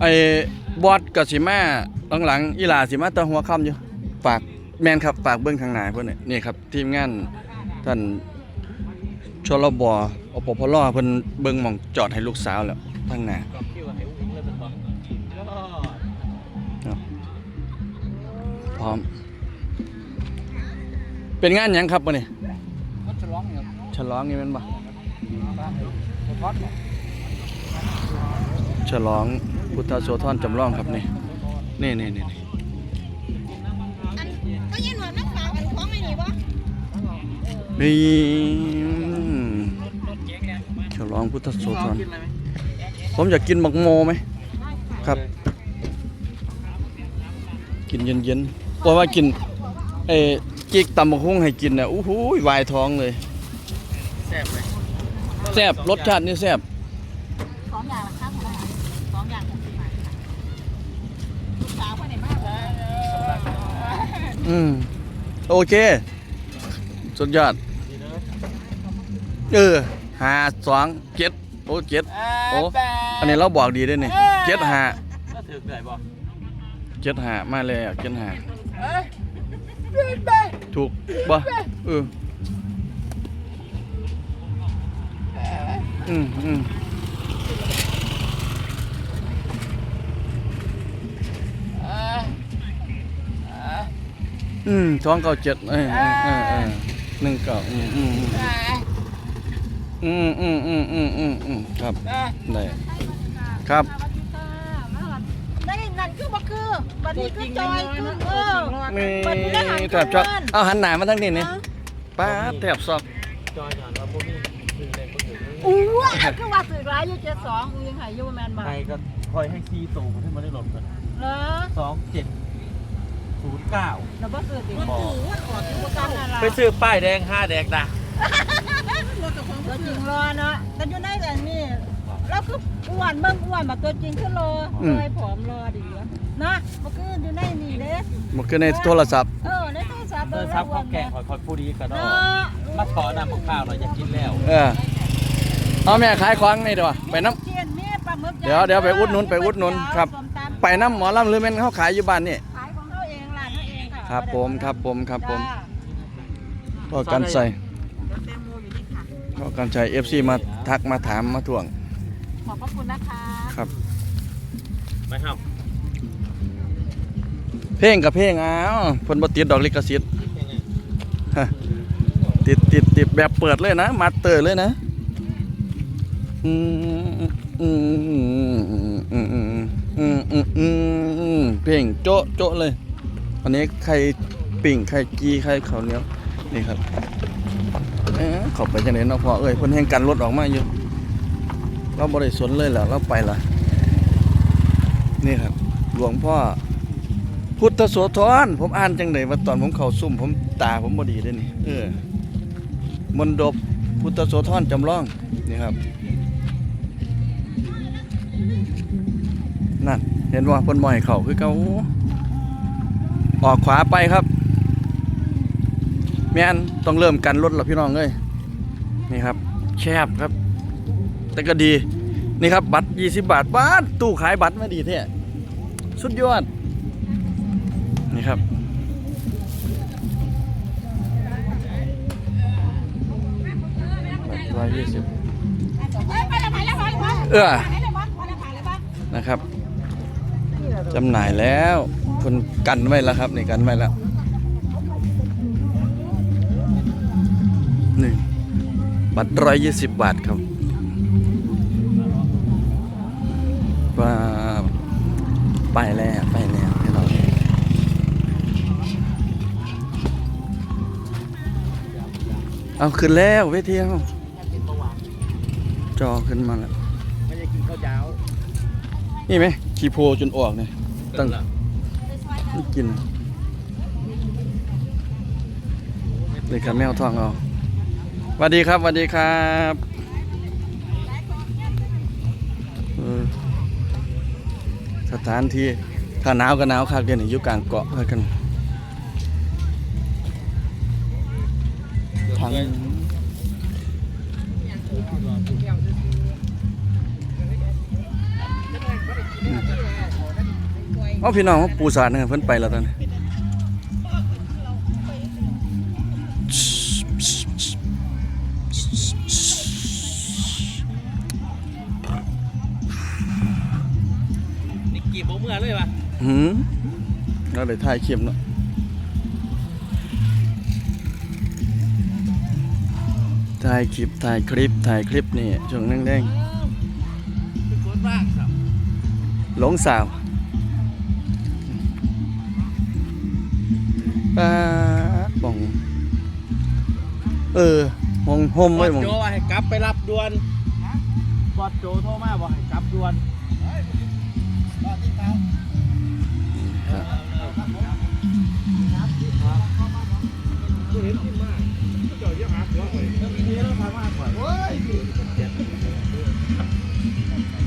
ไอ้บอสกับสิมาหลังๆอีหลาสิมาแตะหัวค่ำอยู่ฝากแมนครับฝากเบิ้งข้างหน้าเพิ่นนี่นี่ครับทีมงานท่านชลบอปพลเพิ่นเบิ่งหม่องจอดให้ลูกสาวแล้วทางหน้าก็คิวให้อุ้งเลยเป็นบ่ก็พร้อม เป็นงานหยังครับมื้อนี้มันฉลองเนี่ยฉลองนี่แม่นบ่ทอดบ่ฉลอง พุทธโสธรจำลองครับนี่นี่นี่นี่นี่อันก็ยันว่าน้ำฝากอันของไอ้นี่บ่นี่ฉลองพุทธโสธรกินอะไรไหมผมอยากกินหมักโมไหมครับ กินเย็นๆเพราะว่ากินเอ้จิกตำบักหุ่งให้กินเนี่ยอู้หูยวายท้องเลยแซ่บเลยแซ่บรสชาตินี่แซ่บสองอย่างละครับผมสองอย่างหกสิบบาทค่ะลูกสาวคนไหนมากเลย อืม โอเค สุดยอด เออหาสองเจ็ดโอ้เจ็ดโอ้อันนี้เราบอกดีด้วยนี่เจ็ดหาก็ถือได้บ่เจ็ดหามาเลยเจ็ดหาถูกบ่เอออืมอืม อืมท้องเก้าเจ็ดเออเออเออเออหนึ่งเก้าอืมอืมอืมอืมอืมอืมอืมอืมครับได้ครับนั่นนั่นคือบ่คือบัดนี้คือจอยคือเออมีแถบชอบเอาหันหน้ามาทางนี้นี่ป้าดแถบซอกจอยจอนว่าบ่มีถือได้บ่ถืออู้ว่าคือว่าสื่อร้ายอยู่เจ็ดสองกูยังหายอยู่แมนบ่ใครก็คอยให้ซีโตมาให้มันได้หล่นกันเหรอสองเจ็ด ศูนย์เก้าเราบ่สื่อติบ่ออกอยู่กันนั่นล่ะไปซื้อป้ายแดงห้าแดงนะตัวจริงรอเนาะแต่อยู่ในแต่นี่เราคืออ้วนเบิ่งอ้วนแบบตัวจริงคือรอเลยผอมรอดีวะนะบ่คืออยู่ในนี่เด้มันคือในโทรศัพท์เออในโทรศัพท์เออซับข้าวแกงคอยคอยผู้ดีกันเนาะเนาะมาขอน้ำของข้าวหน่อยอยากกินแล้วเออเอาแม่ขายของนี่เดี๋ยวไปน้ เจียนมีปลาหมึกเดี๋ยวเดี๋ยวไปอุดหนุนไปอุดหนุนครับส้มตำำไปน้ำหมอลำหรือแม่นเขาขายอยู่บ้านนี่ ครับผมครับผมครับผมพ่อกันใส่พ่อกันใส่เอฟซีมาทักมาถามมาถ่วง ขอบพระคุณนะคะครับไม่ห้ามเพลงกับเพลงอ้าวพนบติดดอกลิขสิทธิ์ติดติดติดแบบเปิดเลยนะ มาเตอร์เลยนะอืมอืมอืมอืมอืมอืมอืมเพลงโจ๊ะโจ๊ะเลย อันนี้ไข่ปิ่งไข่กี้ไข่ขาวเหนียวนี่ครับเอ๊ะเขอบไปจังได๋เนาะพ่อเอ้ยเพิ่นแห่งกันรถออกมาอยู่ เราบ่ได้สนเลยแหละเราไปละนี่ครับ หลวงพ่อพุทธโสธรผมอ่านจังไดว่าตอนผมเข้าซุ่ม ผมตาผมบ่ดีเด้นี่เออมนดบพุทธโสธรจำลองนี่ครับนั่นเห็นว่าเพิ่นบ่ให้เข้าคือเก่า ออกขวาไปครับ แม่นต้องเริ่มกันรถแล้วพี่น้องเอ้ยนี่ครับ แคบครับ แต่ก็ดีนี่ครับ บัตร 20 บาทบ้านตู้ขายบัตรไม่ดีแท้สุดยอด นี่ครับร้อยยี่สิบเออ้อนะครับจำหน่ายแล้ว คนกันไว้แล้วครับนี่กันไว้แล้วนี่บัตรร้อยยี่สิบบาทครับว้าวไปแล้วไปแล้วพี่น้องเอาขึ้นแล้วเวทีเอาจอขึ้นมาแล้วไม่ได้กินข้าวเช้านี่ไหมขี้โพจนออกเนี่ยตั้ง กินเลยครับแมวทองเอาสวัสดีครับสวัสดีครับสถานที่ถ้าหนาวก็หนาวคักเดี๋ยวนี้อยู่กลางเกาะแล้กันทาง เอาพี่น้องปูสารเนี่ยเพิ่นไปแล้วตอนนี้นี่กี่โมงเมื่อเลยวะหืมเราเลยถ่ายคลิปเนาะถ่ายคลิปถ่ายคลิปถ่ายคลิปนี่ช่วงแดงเป็นคนบ้างครับๆหลงสาว ปาดบ่อง เออมองห่มบไว้อสมองโจว่าให้กลับไปรับด่วนบอสโจโทรมาบอกให้กลับด่วน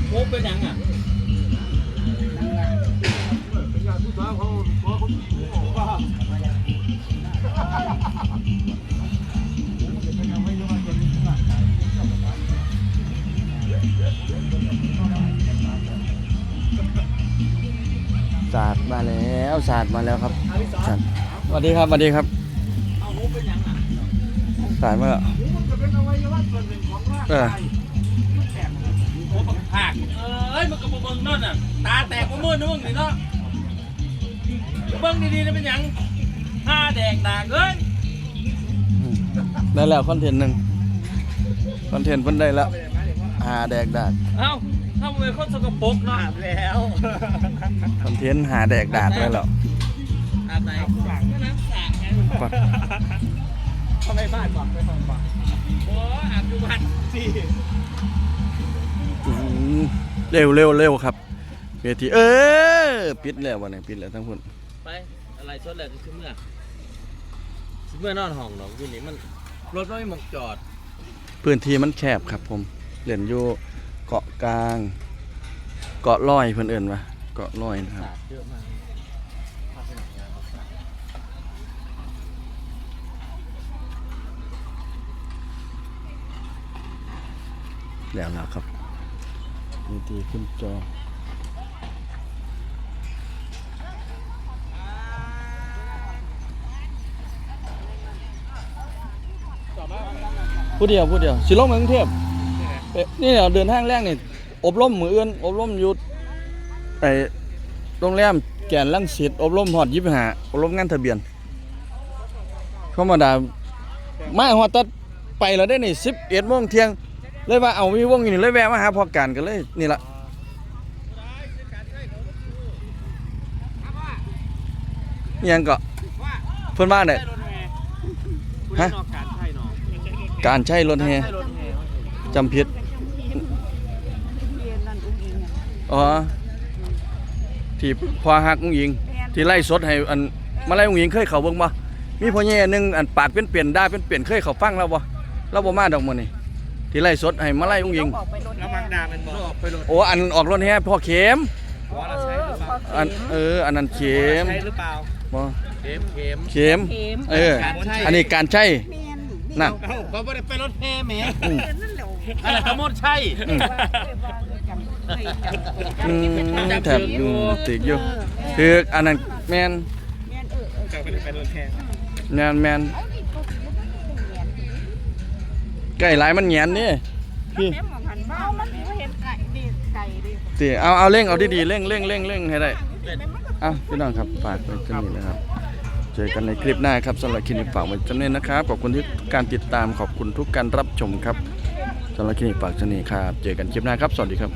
โคกเป็นยังอะ ศาสตร์มาแล้วครับศาสตร์สวัสดีครับสวัสดีครับเอาโคกเป็นยังอะศาสตร์มาแล้วเออโคกบักผักเอ้ยมันกระเบิงนั่นอะตาแตกกว่ามือนึงนี่เนาะเบิ้งดีๆนี่เป็นหยังห้าแดกดากเอ้ยได้แล้วคอนเทนต์หนึ่งคอนเทนต์เพิ่นได้แล้วหาแดกดากเอ้า ถ้าเป็นคนสกปรกเนาะอาบแล้วคอนเทนต์หาแดกดากได้แล้วอาบไหนน้ำสระไงปัดทำไมบ้านบอกไปฟังบอกโอ้อาบอยู่บ้านสิอื้อหือเร็วเร็วเร็วครับเวทีเออปิดแล้ววันนี้ปิดแล้วทั้งพุ่นไปอะไรชดเลยคือเมื่อคือเมื่อนอนห้องเนาะอยู่นี่มันรถไม่หมกจอด พื้นที่มันแคบครับผมเล่นอยู่ เกาะกลาง เกาะลอยเพิ่อนเอิ้นว่าเกาะลอยนะครับเยอะมากแล้วแล้วครับเวทีขึ้นจอผู้เดียวผู้เดียวสิลงเมืองเทพ เอ๊ะนี่เนี่ยเดินทางแรกนี่อบรมมือเอื่นอบรมอยู่ไอโรงแรมแก่นลังสิตอบรมหอดยิบหาอบรมงานทะเบียนธรรมดามาหอดตัดไปแล้วได้นี่สิบเอ็ดโมงเที่ยง เลยว่าเอามีวงอยู่นี่เลยแวะมาหาพอการกันเลยนี่ละยังก็เพิ่นว่านเนี่ยฮะการใช่เนาะการใช้รถแฮจำผิด อ๋อที่พอหักอุ้งยิง ที่ไล่สดให้อันมาไล่อุ้งยิงเคยเข้าเบิ่งบ่มีพ่อแย่หนึงอันปากเป็นเปลี่ยนๆด่าเป็นเปลี่ยนๆเคยเข้าฟังแล้วบ่เราบ่มาดอกมื้อนี้ที่ไล่สดให้มาไล่อุ้งยิงแล้วบางดาเป็นบ่ไปรถโอ้อันออกรถแฮพ่อเข็มว่าเราใช่หรือเปล่าอันเอออันนั้นเข็มใช่หรือเปล่าบ่เข็มเข็มเข็มเข็มเออการใช่อันนี้การใช้นั่นเอ้าก็ไม่ได้ไปรถแห่แหมอืมอะไรขโมยใช่ อืมแถบอืมติดอยู่คืออันนั้นแมนก็ไม่ได้ไปรถแห่แมนแมนไก่หลายมันแหงนนี่พี่ติเอาเอาเร่งเอาดีๆเร่งเร่งเร่งเร่งให้ได้เอ้าพี่น้องครับฝากไว้ที่นี่นะครับเจอกันในคลิปหน้าครับสำหรับคลิปนี้ฝากไว้จำเนีนะครับขอบคุณที่การติดตามขอบคุณทุกการรับชมครับสำหรับคลิปนี้ฝากเท่านี้ครับเจอกันคลิปหน้าครับสวัสดีครับ